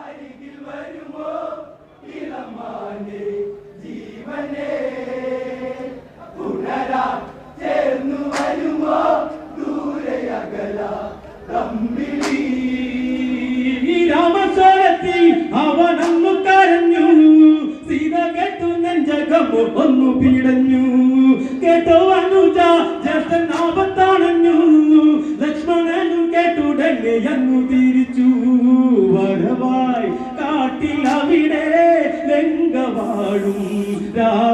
അരികിൽ വരുമോ? ഇളമാനെ ജീവനെ. പുനരാൻ ചേർന്നു വരുമോ? ദൂരെ അകല തമ്മിലി രാമസ്വരത്തിൽ അവനൊന്നു കരഞ്ഞു. സീത കേട്ടു നെഞ്ചകമോ ഒന്നു പീടഞ്ഞു കേട്ടോ അനുജ ജ്യേഷ്ഠൻ ആപത്താണഞ്ഞു ലക്ഷ്മണനും കേട്ടുടനെ അന്നു തിരിച്ചു ലങ്കവാഴും രാവണൻ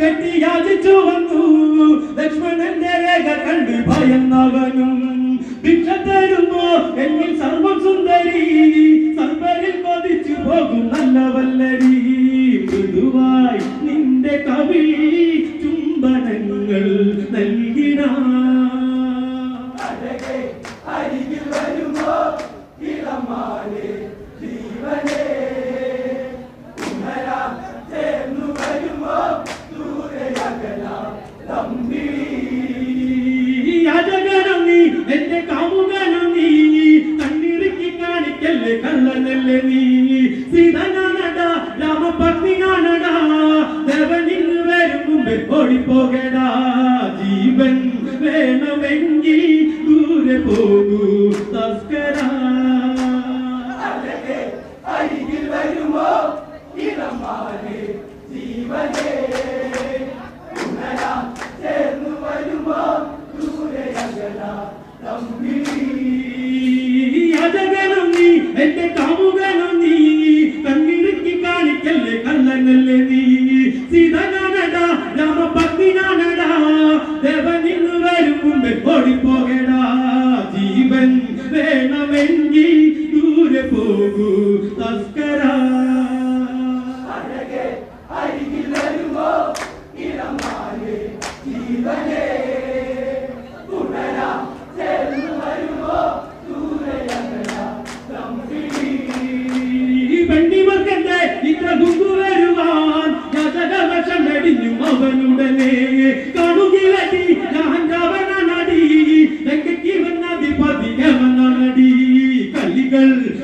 കെട്ടി യാചിച്ചു വന്നു ലക്ഷ്മണന്റെ രേഖ കണ്ട് ഭയന്നവനും ഭിക്ഷ തരുമോ എന്നിൽ സർവം ഓടിപ്പോകടാ ജീവൻ വേണമെങ്കിൽ ദൂരെ പോകൂ. ഓടിപ്പോകടാ ജീവൻ വേണമെങ്കിൽ ദൂരെ പോകൂ. തസ്കരാ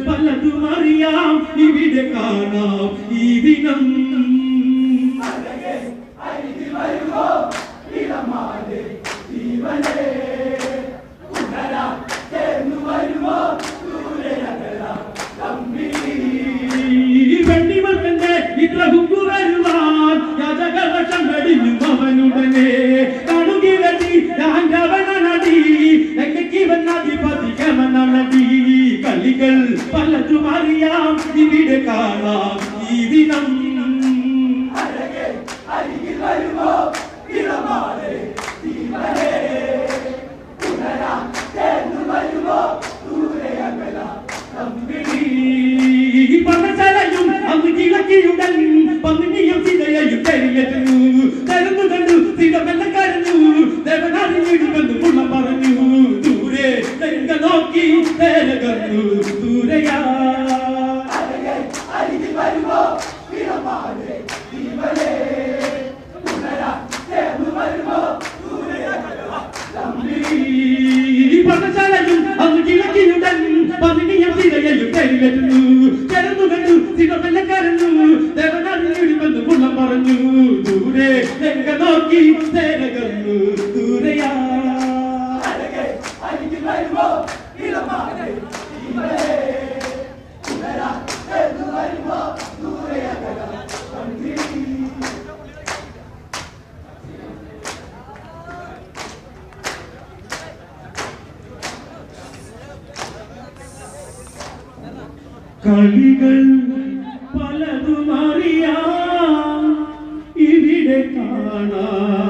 കല്ലികൾ പലതും അറിയാം ഇവിടെ കാണാം അരികിൽ വരുമോ ഇളമാനെ ജീവനെ പുനരാൻ ചേർന്നു വരുമോ ദൂരെ അകല തമ്മിലി ഈ പന്നശാലയും അങ്ങ് കിളക്കിയുടൻ പന്നിനിയും സീതയെയും തെരിഞ്ഞു തരുന്നു കണ്ടു സീത മെല്ലെ കരഞ്ഞു ദേവനാരി വീടുമെന്ന് മുള്ള പറഞ്ഞു. ദൂരെ ലങ്കന നോക്കി തേരകന്നു ദൂരയാ. അഴകെ അരികിൽ വരുമോ സീതയും കരന്നു കണ്ടു കണ്ടു കരഞ്ഞു. വെല്ലക്കാരന്നു വന്ന് പുള്ളം പറഞ്ഞു. ദൂരെ രംഗ നോക്കി തേനകന്നു ദൂരയാ. അരികിൽ വരുമോ ഇടമാടെ ജീവനെ ഉണരാൻ ചേർന്നു വരുമോ ദൂരയകല കണ്ണീർ കളികൾ പലതും അറിയാം. ഇവിടെ കാണാം.